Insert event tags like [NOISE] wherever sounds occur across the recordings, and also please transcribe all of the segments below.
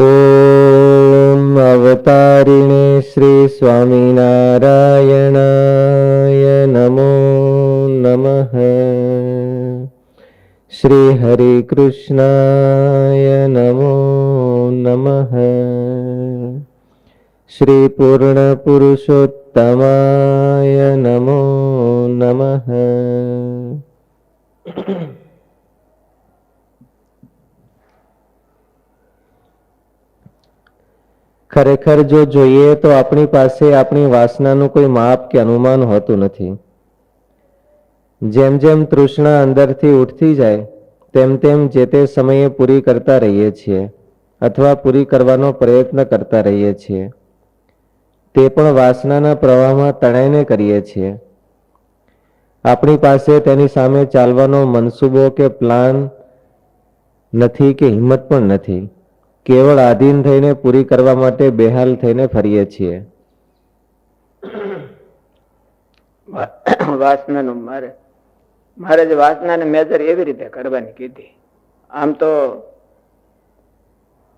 ॐ अवतारिणे श्रीस्वामिनारायणाय नमो नमः। श्रीहरिकृष्णाय नमो नमः। श्रीपूर्णपुरुषोत्तमाय नमो नमः ખરેખર જો જોઈએ તો આપણી પાસે આપણી વાસનાનું કોઈ માપ કે અનુમાન હોતું નથી. જેમ જેમ તૃષ્ણા અંદરથી ઉઠતી જાય, તેમ તેમ જે તે સમયે પૂરી કરતા રહીએ છીએ, અથવા પૂરી કરવાનો પ્રયત્ન કરતા રહીએ છીએ. તે પણ વાસનાના પ્રવાહમાં તણાઈને કરીએ છીએ. આપણી પાસે તેની સામે ચાલવાનો મનસૂબો કે પ્લાન નથી કે હિંમત પણ નથી. કેવળ આધીન થઈને પૂરી કરવા માટે બેહાલ થઈને ફરીએ છીએ. વાસનાનું મારે મારે જે વાસનાને મેજર એવી રીતે કરવાની કીધી. આમ તો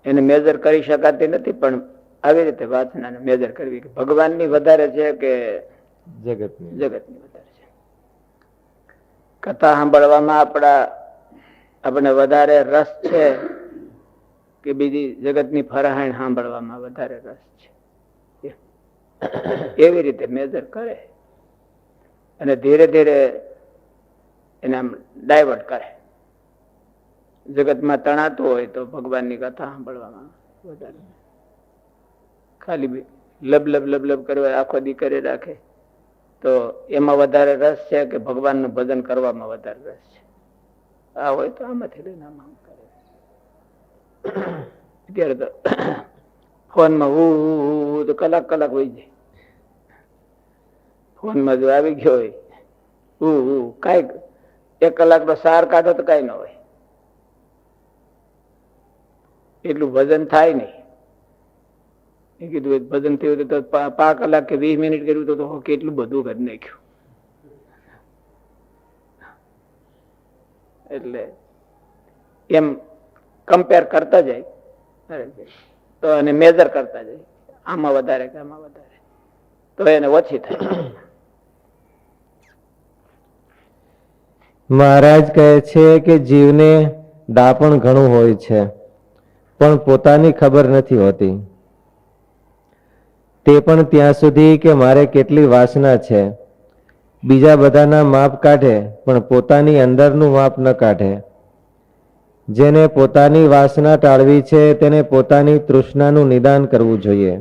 એને મેજર કરી શકાતી નથી પણ આવી રીતે વાસનાને મેજર કરવી કે ભગવાનની વધારે છે કે જગતની? જગતની વધારે છે. કથા સાંભળવામાં આપણા આપણે વધારે રસ છે કે બીજી જગતની ફરાહણ સાંભળવામાં વધારે રસ છે. એવી રીતે મેજર કરે અને ધીરે ધીરે એને આમ ડાયવર્ટ કરે. જગતમાં તણાતું હોય તો ભગવાનની કથા સાંભળવામાં વધારે ખાલી લબ લબ લબ લબ કરવા આખો દી કરી રાખે તો એમાં વધારે રસ છે કે ભગવાનનું ભજન કરવામાં વધારે રસ છે. આ હોય તો આમાંથી લઈને આમ કરે. અત્યારે તો ફોનમાં હું તો કલાક કલાક હોય જાય ફોનમાં જો આવી ગયો હોય, હું એક કલાકનો સાર કાઢો તો કાંઈ ન હોય. એટલું ભજન થાય નહીં. એ કીધું ભજન થયું તો પાંચ કલાક કે વીસ મિનિટ કર્યું તો કેટલું બધું કરી નાખ્યું. એટલે એમ કમ્પેર કરતા જાય. તો એને મેજર કરતા જાય. આમાં વધારે કે આમાં વધારે. તો એને ઓછી થાય. મહારાજ કહે છે કે જીવને દાપણ ઘણું હોય છે, પણ પોતાની ખબર નથી હોતી. તે પણ ત્યાં સુધી કે મારે કેટલી વાસના છે. બીજા બધાના માપ કાઢે, પણ પોતાની અંદરનું માપ ન કાઢે. જેને પોતાની વાસના ટાળવી છે, તેને પોતાની તૃષ્ણાનું નિદાન કરવું જોઈએ.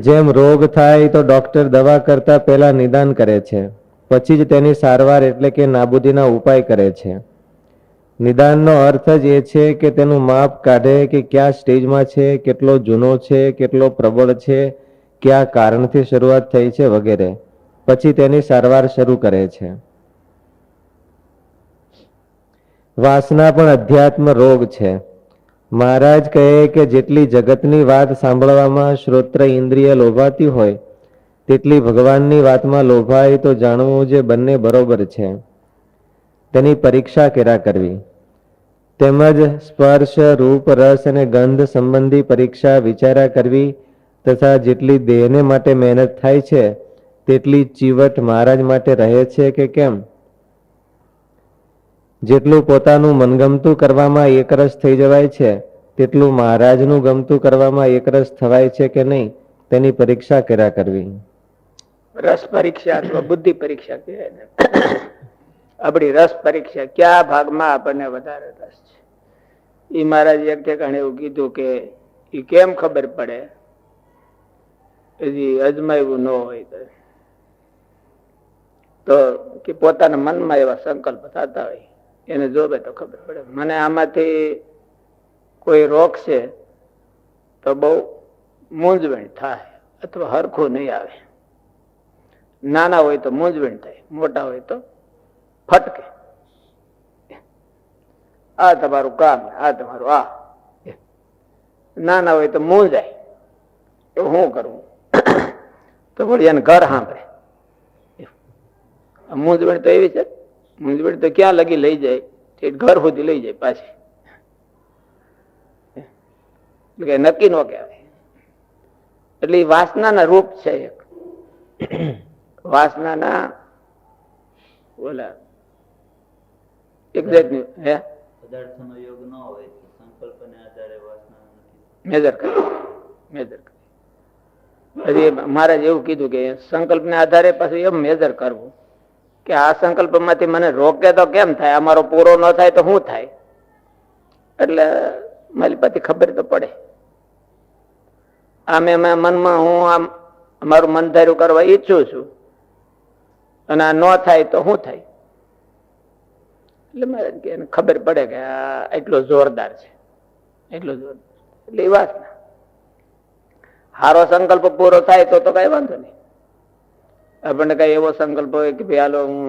જેમ રોગ થાય તો ડોક્ટર દવા કરતા પહેલા નિદાન કરે છે, પછી જ તેની સારવાર એટલે કે નાબૂદીના ઉપાય કરે છે. નિદાનનો અર્થ જ એ છે કે તેનું માપ કાઢે કે કયા સ્ટેજમાં છે, કેટલો જૂનો છે, કેટલો પ્રબળ છે, કયા કારણથી શરૂઆત થઈ છે વગેરે, પછી તેની સારવાર શરૂ કરે છે. વાસના પણ અધ્યાત્મ રોગ છે. મહારાજ કહે કે જેટલી જગતની વાત સાંભળવામાં શ્રોત્ર ઇન્દ્રિય લોભાતી હોય, તેટલી ભગવાનની વાતમાં લોભાય તો જાણવું જે બંને બરોબર છે. તેની પરીક્ષા કેરા કરવી? તેમજ સ્પર્શ, રૂપ, રસ અને ગંધ સંબંધી પરીક્ષા વિચારા કરવી તથા જેટલી દેહને માટે મહેનત થાય છે, તેટલી ચીવટ મહારાજ માટે રહે છે કે કેમ? જેટલું પોતાનું મનગમતું કરવામાં એકરસ થઈ જવાય છે, તેટલું મહારાજનું ગમતું કરવામાં એકરસ થવાય છે કે નહીં, તેની પરીક્ષા કર્યા કરવી? રસ પરીક્ષા અથવા બુદ્ધિ પરીક્ષા કહેવાય આપણી રસ પરીક્ષા કયા ભાગમાં આપણને વધારે રસ છે? એ મહારાજ એક ઠેકાણે એવું કીધું કે એ કેમ ખબર પડે? હજી અજમાયું ન હોય તો કે પોતાના મનમાં એવા સંકલ્પ થતા હોય. એને જોવે તો ખબર પડે. મને આમાંથી કોઈ રોકશે તો બહુ મૂંઝવણ થાય અથવા હરખું નહીં આવે. નાના હોય તો મૂંઝવણ થાય, મોટા હોય તો ફટકે. આ તમારું કામ, આ તમારું, આ. નાના હોય તો મૂંઝાય. તો શું કરવું તો વળી એને ઘર સાંભળે. મૂંઝવણ તો એવી છે મૂંઝવણ તો ક્યાં લગી લઈ જાય? ઘર સુધી લઈ જાય પાછી. એટલે નક્કી નો કહેવાય. એટલે એ વાસનાના રૂપ છે એક. વાસનાના ઓલા એક જાતની હે? પદાર્થનો યોગ ન હોય સંકલ્પને આધારે વાસના મેજર કરી. મેજર કરી. પછી મહારાજ એવું કીધું કે સંકલ્પને આધારે પાછું એમ મેજર કરવું. કે આ સંકલ્પમાંથી મને રોકે તો કેમ થાય? અમારો પૂરો ન થાય તો શું થાય? એટલે મારી પાસે ખબર તો પડે. આમે મેં મનમાં હું આમ મારું મન ધાર્યું કરવા ઈચ્છું છું. અને આ ન થાય તો શું થાય? એટલે મારે એને ખબર પડે કે આ એટલો જોરદાર છે. એટલો જોરદાર. એટલે એ વાત હારો સંકલ્પ પૂરો થાય તો તો કઈ વાંધો નહીં. આપણને કઈ એવો સંકલ્પ હોય કે ભાઈ હાલો હું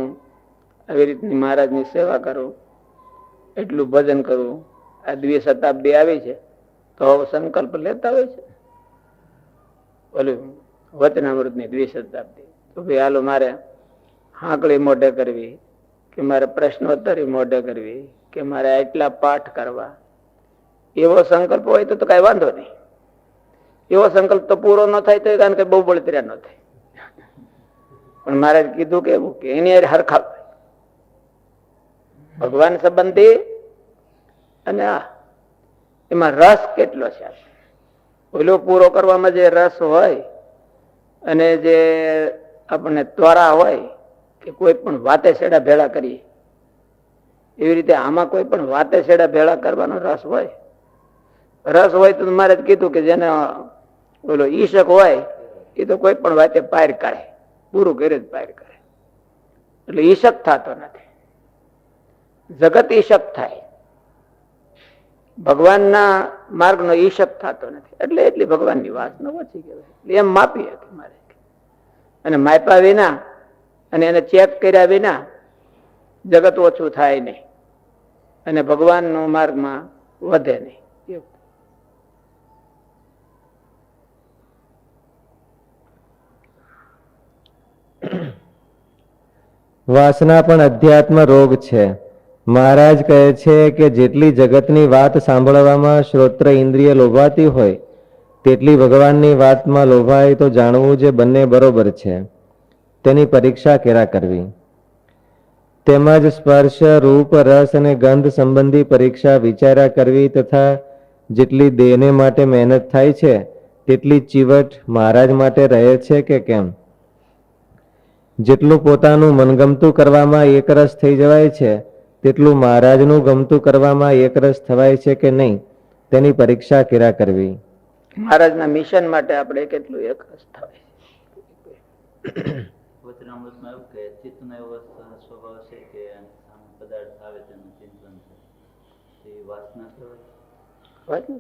આવી રીતની મહારાજની સેવા કરું, એટલું ભજન કરું, આ દ્વિ શતાબ્દી આવી છે, તો સંકલ્પ લેતા હોય છે. ઓલું વચનામૃતની દ્વિ શતાબ્દી. તો ભાઈ હાલો મારે હાંકળી મોઢે કરવી, કે મારે પ્રશ્નોત્તરી મોઢે કરવી, કે મારે એટલા પાઠ કરવા. એવો સંકલ્પ હોય તો કઈ વાંધો નહીં. એવો સંકલ્પ તો પૂરો ન થાય તો કારણ કે બહુ બળતર્યા ન થાય. પણ મારે કીધું કે એવું કે એની હારે હરખા ભગવાન સંબંધી અને આ, એમાં રસ કેટલો છે ઓલો પૂરો કરવામાં જે રસ હોય અને જે આપણને ત્વરા હોય કે કોઈ પણ વાતે છેડા ભેળા કરીએ, એવી રીતે આમાં કોઈ પણ વાતે છેડા ભેળા કરવાનો રસ હોય. રસ હોય તો મારે કીધું કે જેને ઓલો ઈશક હોય, એ તો કોઈ પણ વાતે પાર કાઢે. પૂરું ઘરે જ પાર કરે. એટલે ઈશક થતો નથી. જગત ઈશક થાય. ભગવાનના માર્ગનો ઈશક થતો નથી. એટલે એટલી ભગવાનની વાસના ઓછી કહેવાય. એટલે એમ માપી હતી મારે. અને માપ્યા વિના અને એને ચેક કર્યા વિના જગત ઓછું થાય નહીં. અને ભગવાનનો માર્ગમાં વધે નહીં એવું વાસના પણ અધ્યાત્મ રોગ છે. મહારાજ કહે છે કે જેટલી જગતની વાત સાંભળવામાં શ્રોત્ર ઇન્દ્રિય લોભાતી હોય, તેટલી ભગવાનની વાતમાં લોભાય તો જાણવું જે બંને બરોબર છે. તેની પરીક્ષા કેરા કરવી? તેમજ સ્પર્શ, રૂપ, રસ અને ગંધ સંબંધી પરીક્ષા વિચાર્યા કરવી તથા જેટલી દેહને માટે મહેનત થાય છે, તેટલી ચીવટ મહારાજ માટે રહે છે કે કેમ? જેટલું પોતાનું મનગમતું કરવામાં એકરસ થઈ જવાય છે તેટલું મહારાજનું ગમતું કરવામાં એકરસ થવાય છે કે નહીં તેની પરીક્ષા કર્યા કરવી? મહારાજના મિશન માટે આપણે કેટલું એકરસ થવાય વચનામૃતમાં એવું કે ચિત્તનો એવો સ્વભાવ છે કે પદાર્થ આવે તેનું ચિંતન થાય એ વાસના કહેવાય.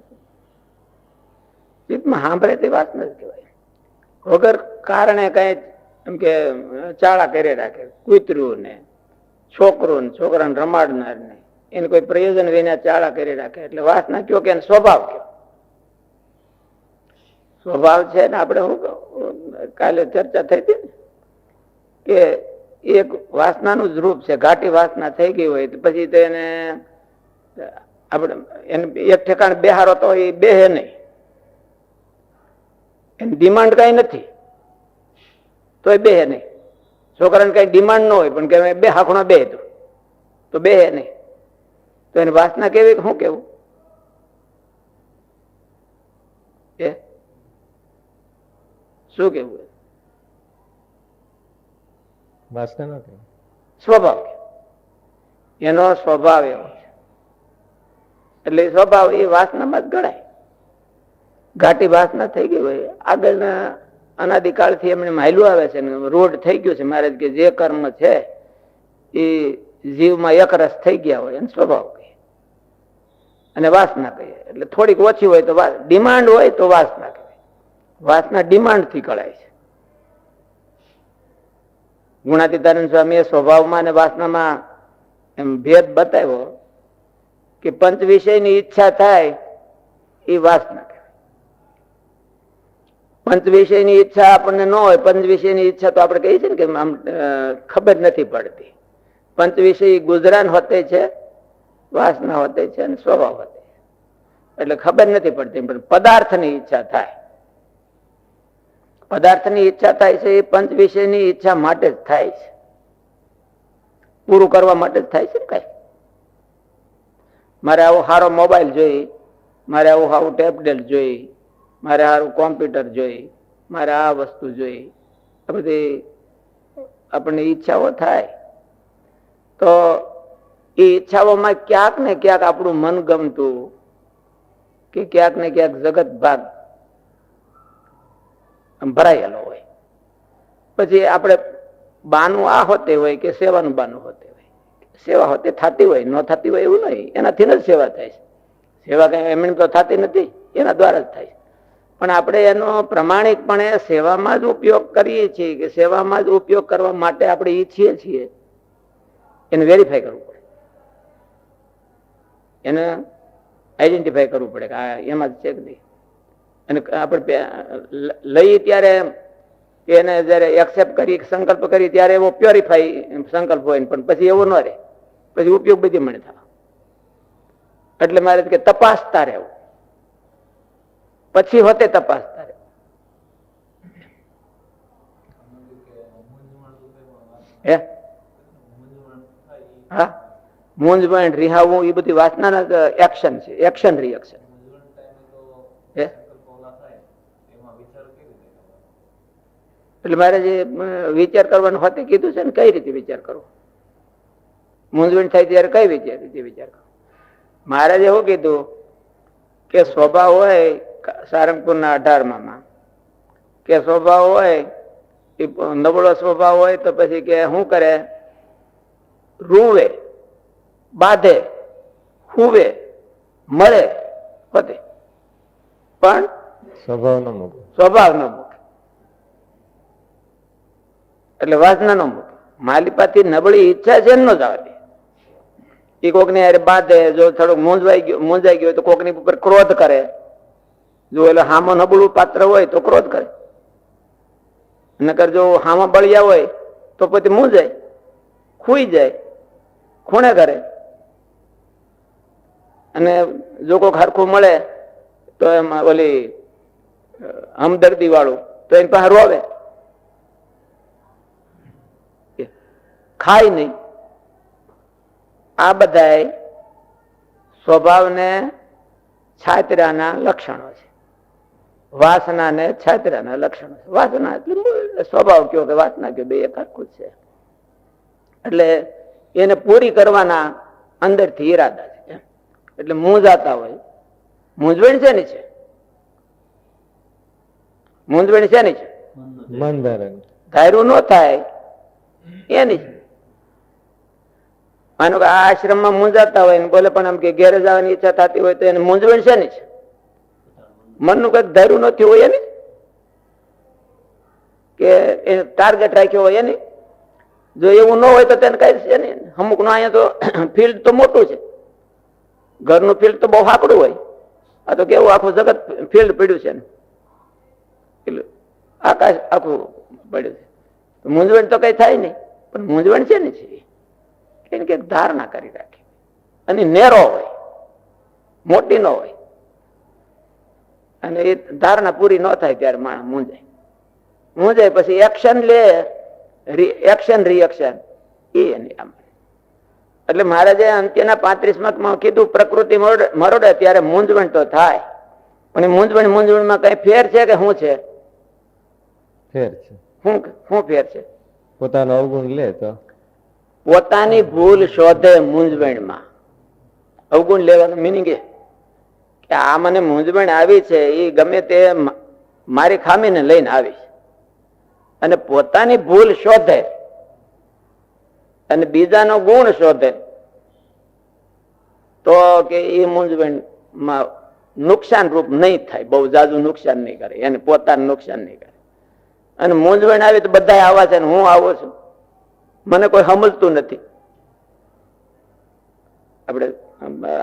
ચિત્તમાં સાંભળે તે વાત નથી કહેવાય. વગર કારણે કઈ એમ કે ચાળા કરી રાખે. કૂતરું ને છોકરું ને છોકરાને રમાડનાર ને એને કોઈ પ્રયોજન વિના ચાળા કરી રાખે. એટલે વાસના કયો કે સ્વભાવ કયો? સ્વભાવ છે ને આપણે શું કાલે ચર્ચા થઈ હતી કે એક વાસનાનું જ રૂપ છે. ઘાટી વાસના થઈ ગઈ હોય તો પછી તો એને, આપણે, એને એક ઠેકાણે બેહારો તો એ બેહે નહીં. એની ડિમાન્ડ કઈ નથી. તો એ બે નહીં. છોકરાને કઈ ડિમાન્ડ ન હોય પણ કે બે હાખણા બે તું. તો બે નહીં. તો એની વાસના કેવી શું કેવું? કે શું કેવું વાસના સ્વભાવ એનો સ્વભાવ એવો છે. એટલે સ્વભાવ એ વાસનામાં જ ગણાય. ઘાટી વાસના થઈ ગઈ હોય આગળના અનાદિકાળથી એમને માયલું આવે છે રોડ થઈ ગયો છે. મહારાજ કે જે કર્મ છે એ જીવમાં એકરસ થઈ ગયા હોય એને સ્વભાવ અને વાસના કહીએ એટલે થોડીક ઓછી હોય તો ડિમાન્ડ હોય તો વાસના કહેવાય વાસના ડિમાન્ડથી કળાય છે. ગુણાતીતાનંદ સ્વામીએ સ્વભાવમાં અને વાસનામાં એમ ભેદ બતાવ્યો કે પંચ વિષયની ઈચ્છા થાય એ વાસના કહેવાય પંચ વિષયની ઈચ્છા આપણને ન હોય પંચ વિષયની ઈચ્છા તો આપણે કહીએ છીએ ને કે આમ ખબર નથી પડતી. પંચ વિષય ગુજરાન હોતે છે, વાસના હોતે છે અને સ્વભાવ હોતે એટલે ખબર નથી પડતી, પણ પદાર્થની ઈચ્છા થાય. પદાર્થની ઈચ્છા થાય છે એ પંચ વિષયની ઈચ્છા માટે જ થાય છે. પૂરું કરવા માટે જ થાય છે ને કઈ. મારે આવો સારો મોબાઈલ જોઈ, મારે આવું સારું ટેબલેટ જોઈ મારે સારું કોમ્પ્યુટર જોઈ મારે આ વસ્તુ જોઈ આ બધી આપણને ઈચ્છાઓ થાય. તો એ ઈચ્છાઓમાં ક્યાંક ને ક્યાંક આપણું મન ગમતું કે ક્યાંક ને ક્યાંક જગત ભાગ ભરાયેલો હોય. પછી આપણે બાનું આ હોતે હોય કે સેવાનું બાનું હોતે હોય. સેવા હોતે થતી હોય, ન થતી હોય એવું નહીં. એનાથી જ સેવા થાય છે. સેવા કઈ એમની તો થતી નથી, એના દ્વારા જ થાય છે. પણ આપણે એનો પ્રમાણિકપણે સેવામાં જ ઉપયોગ કરીએ છીએ કે સેવામાં જ ઉપયોગ કરવા માટે આપણે ઈચ્છીએ છીએ. એને વેરીફાઈ કરવું પડે. એને આઈડેન્ટિફાઈ કરવું પડે કે આ એમાં જ છે કે નહીં. અને આપણે લઈએ ત્યારે એને જ્યારે એક્સેપ્ટ કરી સંકલ્પ કરી ત્યારે એવો પ્યોરિફાઈ સંકલ્પ હોય પણ પછી એવો ન રહે. પછી ઉપયોગ બધી મને થાય. એટલે મારે કે તપાસતા રહેવું. પછી હોતે તપાસતા રહેવું હે? હા? મૂંઝવણ, રિહાવું, એ બધી વાસનાના એક્શન છે. એક્શન રિએક્શન એટલે મારે જે વિચાર કરવાનું હોતે કીધું છે ને, કઈ રીતે વિચાર કરવો? મૂંઝવણ થાય ત્યારે કઈ વિચાર રીતે વિચાર કરવો? મહારાજે એવું કીધું કે સ્વભાવ હોય સારંગપુરના અઢારમાં કે સ્વભાવ હોય એ નબળો સ્વભાવ હોય તો પછી કે શું કરે? રૂવે બાંધે હુવે મળે પતે. પણ સ્વભાવ ન મૂકે. સ્વભાવ ન મૂકે. એટલે વાસના ન મૂકે. માલિપાથી નબળી ઈચ્છા છે એમનો જવાની દે એ કોકને યારે બાંધે જો થોડુંક મૂંઝવાઈ ગયો મૂંઝાઈ ગયો તો કોકની ઉપર ક્રોધ કરે. જો એટલે હામો નબળું પાત્ર હોય તો ક્રોધ કરે. નકર જો હામાં બળિયા હોય તો પછી મૂંઝાય ખુઈ જાય, ખૂણે કરે. અને જો કોઈક હરખું મળે તો એમાં ઓલી હમદર્દી વાળું તો એની પાસે રોવે. ખાય નહીં. આ બધા સ્વભાવને છાત્રાના લક્ષણો છે. વાસનાને છાત્રાના લક્ષણો લક્ષણ વાસના એટલે સ્વભાવ કયો કે વાસના કયો બે એક છે. એટલે એને પૂરી કરવાના અંદરથી ઈરાદા છે. એટલે મૂંઝાતા હોય. મૂંઝવણ શેની છે? મૂંઝવણ છે? છે ધાર્યું ન થાય એની. માનો કે આ આશ્રમમાં મૂંઝાતા હોય ને બોલે પણ આમ કે ઘેરે જવાની ઈચ્છા થતી હોય તો એને મૂંઝવણ છે છે? મનનું કંઈક ધૈર્યું નથી હોય એની? કે એ ટાર્ગેટ રાખ્યો હોય એની? જો એવું ન હોય તો તેને કઈ છે નું અહીંયા તો [CLEARS THROAT] ફિલ્ડ તો મોટું છે. ઘરનું ફિલ્ડ તો બહુ હાકડું હોય. આ તો કેવું આખું જગત ફિલ્ડ પડ્યું છે ને આકાશ આખું પડ્યું છે. મૂંઝવણ તો કઈ થાય નહીં. પણ મૂંઝવણ છે ને છે કંઈક ધારણા કરી રાખી. અને નેરો હોય. મોટી ન હોય. અને એ ધારણા પૂરી ન થાય ત્યારે માણસ મૂંઝાય મૂંઝાય પછી એક્શન લે એક્શન રિએક્શન એ આમ એટલે મહારાજે અંત્યના પાંત્રીસમાં કીધું પ્રકૃતિ મરોડે ત્યારે મૂંઝવણ તો થાય. પણ એ મૂંઝવણ મૂંઝવણમાં કઈ ફેર છે કે શું છે? ફેર છે. શું શું ફેર છે? પોતાનો અવગુણ લે તો. પોતાની ભૂલ શોધે મૂંઝવણમાં. અવગુણ લેવાનું મિનિંગ એ. કે આ મને મૂંઝવણ આવી છે એ ગમે તે મારી ખામીને લઈને આવી અને પોતાની ભૂલ શોધે અને બીજાનો ગુણ શોધે, તો કે એ મૂંઝવણમાં નુકસાન રૂપ નહીં થાય, બહુ જાજુ નુકસાન નહીં કરે, એને પોતાનું નુકસાન નહીં કરે. અને મૂંઝવણ આવી તો બધા આવા છે હું આવું છું. મને કોઈ સમજતું નથી. આપણે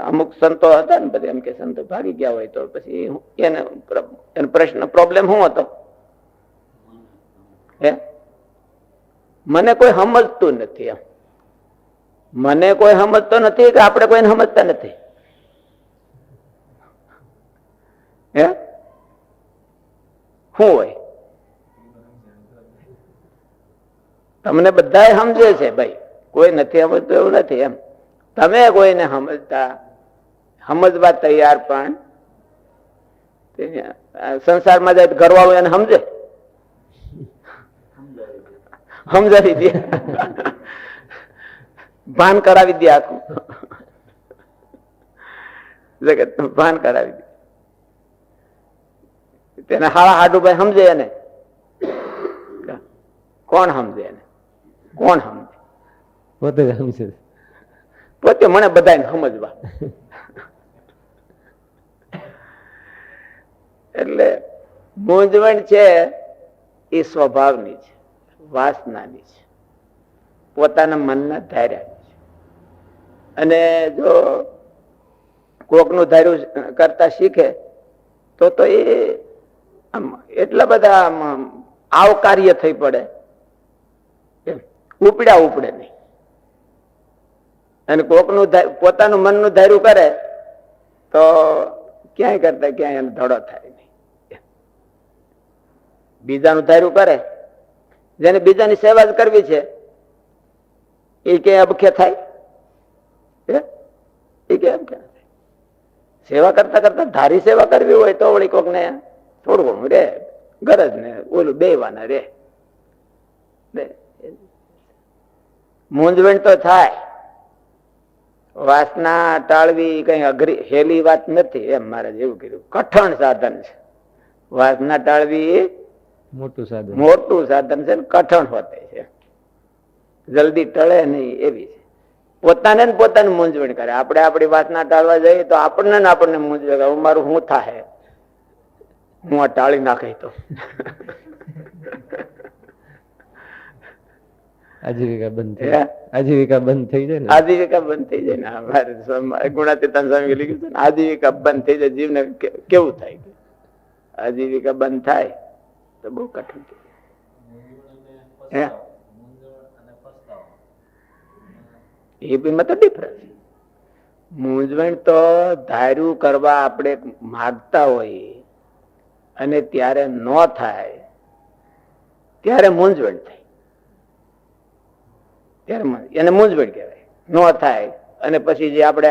અમુક સંતો હતા ને પછી એમ કે સંતો ભાગી ગયા હોય તો પછી એને એનો પ્રશ્ન પ્રોબ્લેમ શું હતો? હે? મને કોઈ સમજતું નથી એમ. મને કોઈ સમજતો નથી કે આપણે કોઈને સમજતા નથી. હે? શું હોય? તમને બધા સમજે છે ભાઈ. કોઈ નથી સમજતું એવું નથી એમ. તમે કોઈને સમજતા, સમજવા તૈયાર પણ સંસારમાં જાય ઘરવાળો એને સમજે. સમજાવી દે. ભાન કરાવી દે આખું. જગત ભાન કરાવી દે. તેને હાળા હાડુભાઈ સમજે એને. કોણ સમજે એને? કોણ સમજે? પોતે સમજે. પોતે મને બધાને સમજવા. એટલે મૂંઝવણ છે એ સ્વભાવની છે, વાસનાની છે, પોતાના મનના ધાર્યા અને જો કોકનું ધાર્યું કરતા શીખે, તો તો એ એટલા બધા આવકાર્ય થઈ પડે. ઉપડ્યા ઉપડે નહીં. અને કોકનું પોતાનું મનનું ધાર્યું કરે, તો ક્યાંય કરતા ક્યાંય એનો ધડો થાય નહીં. બીજાનું ધાર્યું કરે, જેને બીજાની સેવા જ કરવી છે, એ ક્યાંય અબખે થાય? એ ક્યાંય અબખે સેવા કરતા કરતા ધારી સેવા કરવી હોય તો વળી કોક ને થોડું ઘણું રે ગરજ ને, ઓલું બેવાના રે. મૂંઝવણ તો થાય. વાસના ટાળવી કઈ અઘરી હેલી વાત નથી એમ મારે જેવું કીધું. કઠણ સાધન છે. વાસના ટાળવી મોટું સાધન. મોટું સાધન છે ને કઠણ હોતે છે. જલ્દી ટળે નહીં એવી છે. પોતાને ને પોતાને મૂંઝવણ કરે. આપણે આપણી વાસના ટાળવા જઈએ તો આપણને ને આપણને મૂંઝવે કે મારું હું થાય હું આ ટાળી નાખી તો. આજીવિકા બંધ થઈ આજીવિકા બંધ થઈ જાય ને? આજીવિકા બંધ થઈ જાય ને અમારે ગુણાતીતાન સ્વામી લખ્યું છે આજીવિકા બંધ થઈ જાય જીવને કેવું થાય? આજીવિકા બંધ થાય તો બહુ કઠિન થઈ. એ બીમાં તો ડિફરન્સ મૂંઝવણ તો ધાર્યું કરવા આપણે માગતા હોઈએ અને ત્યારે ન થાય ત્યારે મૂંઝવણ થાય. એને મૂંઝવણ કહેવાય. ન થાય. અને પછી જે આપણે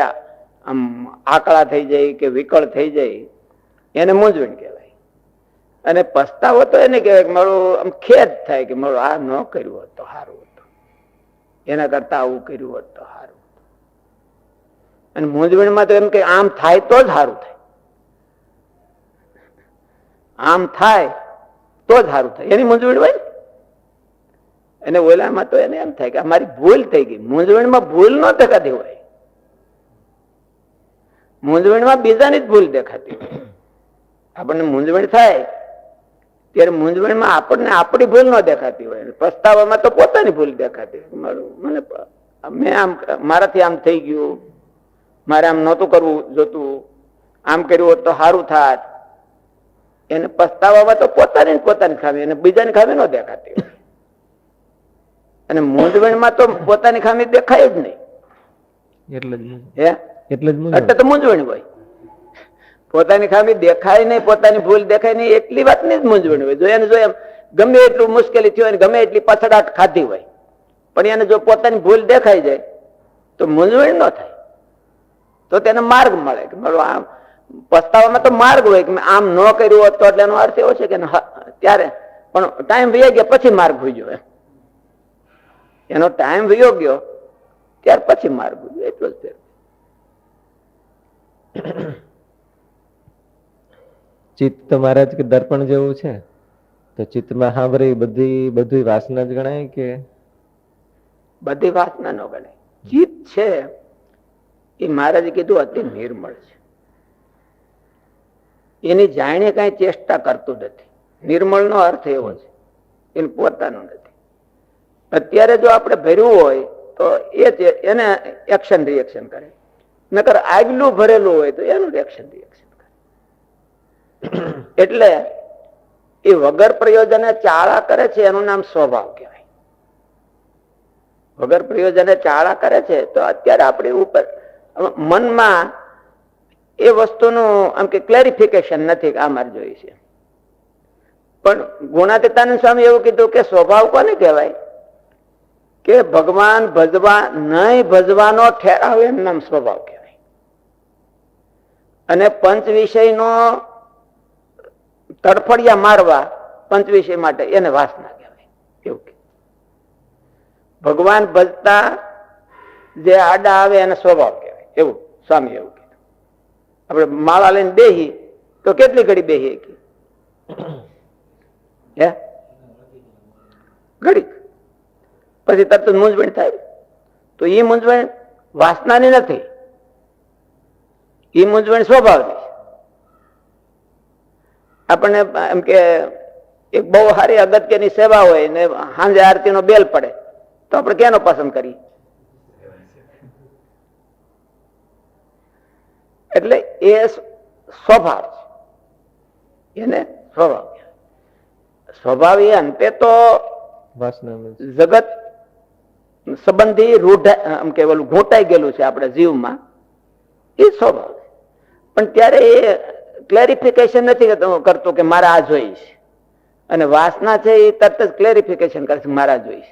આમ આકળા થઈ જાય કે વિકળ થઈ જાય, એને મૂંઝવણ કહેવાય. અને પસ્તાવો તો એને કહેવાય કે મારું આમ ખેદ થાય કે મારું આ ન કર્યું હોત તો સારું હતું. એના કરતા આવું કર્યું હોત તો સારું અને મૂંઝવણમાં તો એમ કે આમ થાય તો જ સારું થાય. આમ થાય તો જ સારું થાય. એની મૂંઝવણ હોય અને ઓલામાં તો એને એમ થાય કે અમારી ભૂલ થઈ ગઈ. મૂંઝવણમાં ભૂલ ન દેખાતી હોય. મૂંઝવણમાં બીજાની જ ભૂલ દેખાતી હોય. આપણને મૂંઝવણ થાય, ત્યારે મૂંઝવણમાં આપણને આપણી ભૂલ ન દેખાતી હોય. પસ્તાવામાં તો પોતાની ભૂલ દેખાતી હોય. મારું, મને મેં આમ, મારાથી આમ થઈ ગયું. મારે આમ નહોતું કરવું જોતું. આમ કર્યું હોત તો સારું થાત. એને પસ્તાવામાં તો પોતાની પોતાની ખામી અને બીજાની ખામી ન દેખાતી હોય. અને મૂંઝવણમાં તો પોતાની ખામી દેખાય જ નહીં. એટલે જ હે? એટલે જ એટલે તો મૂંઝવણ હોય. પોતાની ખામી દેખાય નહીં પોતાની ભૂલ દેખાય નહીં એટલી વાતની જ મૂંઝવણ હોય. જો એને જો એમ ગમે એટલું મુશ્કેલી થયું હોય ગમે એટલી પછડાટ ખાધી હોય પણ એને જો પોતાની ભૂલ દેખાઈ જાય તો મૂંઝવણ ન થાય. તો તેને માર્ગ મળે કે મારો આમ પસ્તાવામાં તો માર્ગ હોય કે આમ ન કર્યું હોત તો એટલે એનો અર્થ એવો છે કે ત્યારે પણ ટાઈમ વહી ગયા પછી માર્ગ ભૂજ્યો એમ. એનો ટાઈમ વયો ગયો ત્યાર પછી માર્ગ ભૂજ્યો એટલો જ ફેર. ચિત્ત તો મહારાજ કે દર્પણ જેવું છે. તો ચિત્તમાં સાંભળી બધી બધી વાસના જ ગણાય કે? બધી વાસના ન ગણાય. ચિત્ત છે એ મહારાજે કીધું અતિ નિર્મળ છે. એની જાણે કઈ ચેષ્ટા કરતું નથી. નિર્મળ નો અર્થ એવો છે. એનું પોતાનું નથી. અત્યારે જો આપણે ભર્યું હોય તો એ જ એને એક્શન રિએક્શન કરે. નકર આગલું ભરેલું હોય તો એનું એક્શન રિએક્શન કરે. [COUGHS] એટલે એ વગર પ્રયોજને ચાળા કરે છે એનું નામ સ્વભાવ કહેવાય. વગર પ્રયોજને ચાળા કરે છે તો અત્યારે આપણી ઉપર મનમાં એ વસ્તુનું આમ કે ક્લેરિફિકેશન નથી કે આ મારે જોઈ છે. પણ ગુણાતીતાનંદ સ્વામી એવું કીધું કે સ્વભાવ કોને કહેવાય? કે ભગવાન ભજવા નહીં ભજવાનો ઠેરાવ એમ નામ સ્વભાવ કહેવાય. અને પંચ વિષયનો તડફડિયા મારવા પંચ વિષય માટે એને વાસના કહેવાય. એવું ભગવાન ભજતા જે આડા આવે એને સ્વભાવ કહેવાય. એવું, સ્વામી એવું કીધું આપણે માળા લઈને બેહી તો કેટલી ઘડી બેહી ઘડી પછી તરત જ મૂંઝવણ થાય. તો એ મૂંઝવણ વાસનાની નથી. એ મૂંઝવણ સ્વભાવની. આપણને એમ કે એક બહુ સારી અગત્યની સેવા હોય ને સાંજે આરતીનો બેલ પડે તો આપણે કેનો પસંદ કરીએ? એટલે એ સ્વભાવ છે. એને સ્વભાવ. સ્વભાવ એ અંતે તો જગત સંબંધી રૂઢ આમ કે ઓલું ઘૂંટાઈ ગયેલું છે આપણા જીવમાં. એ સ્વભાવ પણ ત્યારે એ ક્લેરિફિકેશન નથી કરતો- કે મારે આ જોઈશ અને વાસના છે એ તરત જ ક્લેરિફિકેશન કરશે મારા જોઈશ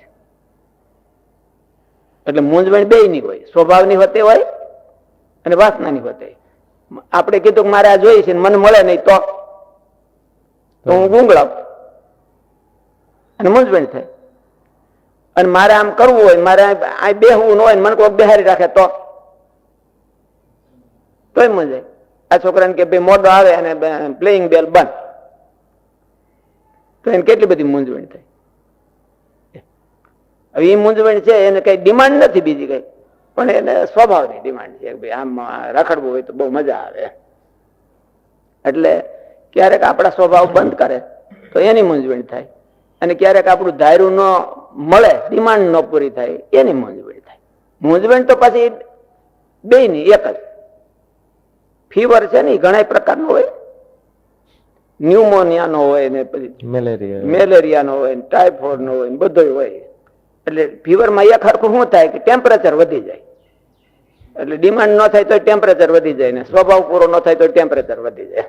એટલે મૂંઝવણ બે ની હોય, સ્વભાવની હોતે હોય અને વાસનાની હોતે આપણે કીધું કે મારે આ જોઈ ને મને મળે નહીં તો હું ગુંગળાવ. અને મૂંઝવણ થાય. અને મારે આમ કરવું હોય, મારે આ બેહવું ન હોય મને કોઈ બેહારી રાખે તો? તોય મજા આ છોકરાને કે ભાઈ મોડો આવે અને પ્લેઇંગ બેલ બંધ. તો એને કેટલી બધી મૂંઝવણ થાય. હવે એ મૂંઝવણ છે, એને કઈ ડિમાન્ડ નથી બીજી કઈ. પણ એને સ્વભાવની ડિમાન્ડ છે ભાઈ આમ રખડવું હોય તો બહુ મજા આવે. એટલે ક્યારેક આપણા સ્વભાવ બંધ કરે, તો એની મૂંઝવણ થાય. અને ક્યારેક આપણું ધાર્યું ન મળે ડિમાન્ડ ન પૂરી થાય એની મૂંઝવણ થાય. મૂંઝવણ તો પછી બે ની એક જ. ફીવર છે ને ઘણા પ્રકારનો હોય. ન્યુમોનિયાનો હોય ને પછી મેલેરિયા. મેલેરિયાનો હોય ને ટાઇફોઇડ નો હોય ને બધો હોય. એટલે ફીવરમાં એક હરખું શું થાય કે ટેમ્પરેચર વધી જાય. એટલે ડિમાન્ડ ન થાય તો ટેમ્પરેચર વધી જાય ને સ્વભાવ પૂરો ન થાય તો ટેમ્પરેચર વધી જાય.